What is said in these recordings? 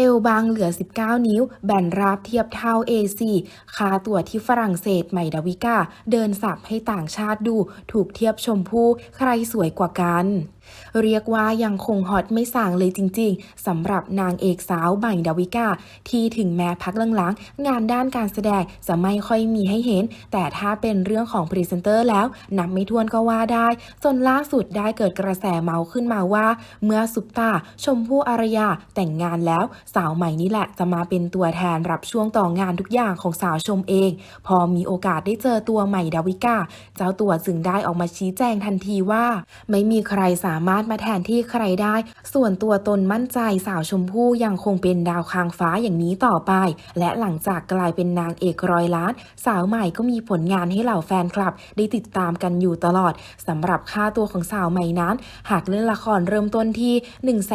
เอวบางเหลือ 19 นิ้ว แบนราบเทียบเท่า A4 คาตัวที่ฝรั่งเศสใหม่ดาวิกา เดินสับให้ต่างชาติดู ถูกเทียบชมพู่ใครสวยกว่ากัน เรียกว่ายังคงฮอตไม่ส่างเลยจริง ๆสำหรับนางเอกสาวใหม่ดาวิกา ที่ถึงแม้พักหลังๆงานด้านการแสดงจะไม่ค่อยมีให้เห็น แต่ถ้าเป็นเรื่องของพรีเซนเตอร์แล้วนับไม่ถ้วนก็ว่าได้ จนล่าสุดได้เกิดกระแสเมาส์ขึ้นมาว่า เมื่อซุปตาชมพู่อารยาแต่งงานแล้ว สาวใหม่นี่แหละจะมาเป็นตัวแทนรับช่วงต่องานทุกอย่างของสาวชมเอง พอมีโอกาสได้เจอตัวใหม่ดาวิกา เจ้าตัวจึงได้ออกมาชี้แจงทันทีว่า ไม่มีใครสามารถมาแทนที่ใครได้ ส่วนตัวตนมั่นใจสาวชมพู่ยังคงเป็นดาวค้างฟ้าอย่างนี้ต่อไป และหลังจากกลายเป็นนางเอกร้อยล้าน สาวใหม่ก็มีผลงานให้เหล่าแฟนคลับ ได้ติดตามกันอยู่ตลอดสำหรับค่าตัวของสาวใหม่นั้น หากเล่นละครเริ่มต้นที่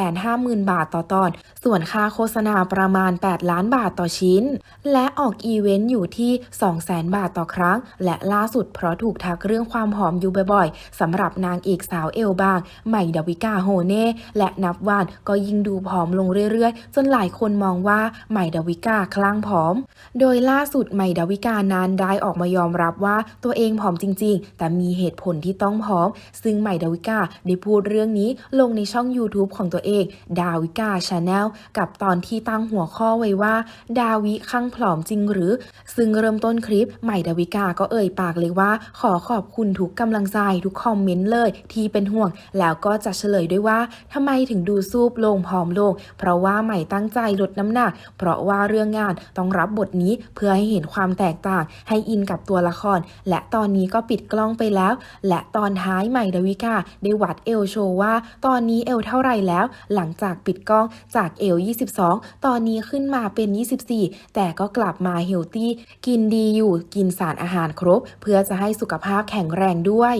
150,000 บาทต่อตอน ส่วนค่าโฆษณาประมาณ 8 ล้านบาทต่อชิ้น และออกอีเวนต์อยู่ที่ 200,000 บาทต่อครั้ง และล่าสุดเพราะถูกทักเรื่องความผอมอยู่บ่อยๆสำหรับนางเอกสาวเอลบางใหม่ดาวิกาโฮเน่และนับวันก็ยิ่งดูผอมลงเรื่อยๆ จนหลายคนมองว่าใหม่ดาวิกาคลั่งผอม โดยล่าสุดใหม่ดาวิกานั้นได้ออกมายอมรับว่าตัวเองผอมจริง ๆ แต่มีเหตุผลที่ต้องผอม ซึ่งใหม่ดาวิกาได้พูดเรื่องนี้ลงในช่อง YouTube ของตัวเอง ดาวิกาชาแนลกับตอนที่ตั้งหัวข้อไว้ว่า ดาวิข้างผอมจริงหรือ ซึ่งเริ่มต้นคลิปใหม่ดาวิกาก็เอ่ยปากเลยว่า ขอขอบคุณทุกกำลังใจทุกคอมเมนต์เลยที่เป็นห่วงแล้วแล้วก็จะเฉลยด้วยว่าทำไมถึงดูซูบลงผอมลง เพราะว่าใหม่ตั้งใจลดน้ำหนัก เพราะว่าเรื่องงานต้องรับบทนี้เพื่อให้เห็นความแตกต่าง ให้อินกับตัวละคร และตอนนี้ก็ปิดกล้องไปแล้ว และตอนท้ายใหม่ดาวิกาได้วัดเอลโชว์ว่า ตอนนี้เอลเท่าไหร่แล้ว หลังจากปิดกล้องจากเอล 22 ตอนนี้ขึ้นมาเป็น 24 แต่ก็กลับมาเฮลตี้กินดีอยู่กินสารอาหารครบ เพื่อจะให้สุขภาพแข็งแรงด้วย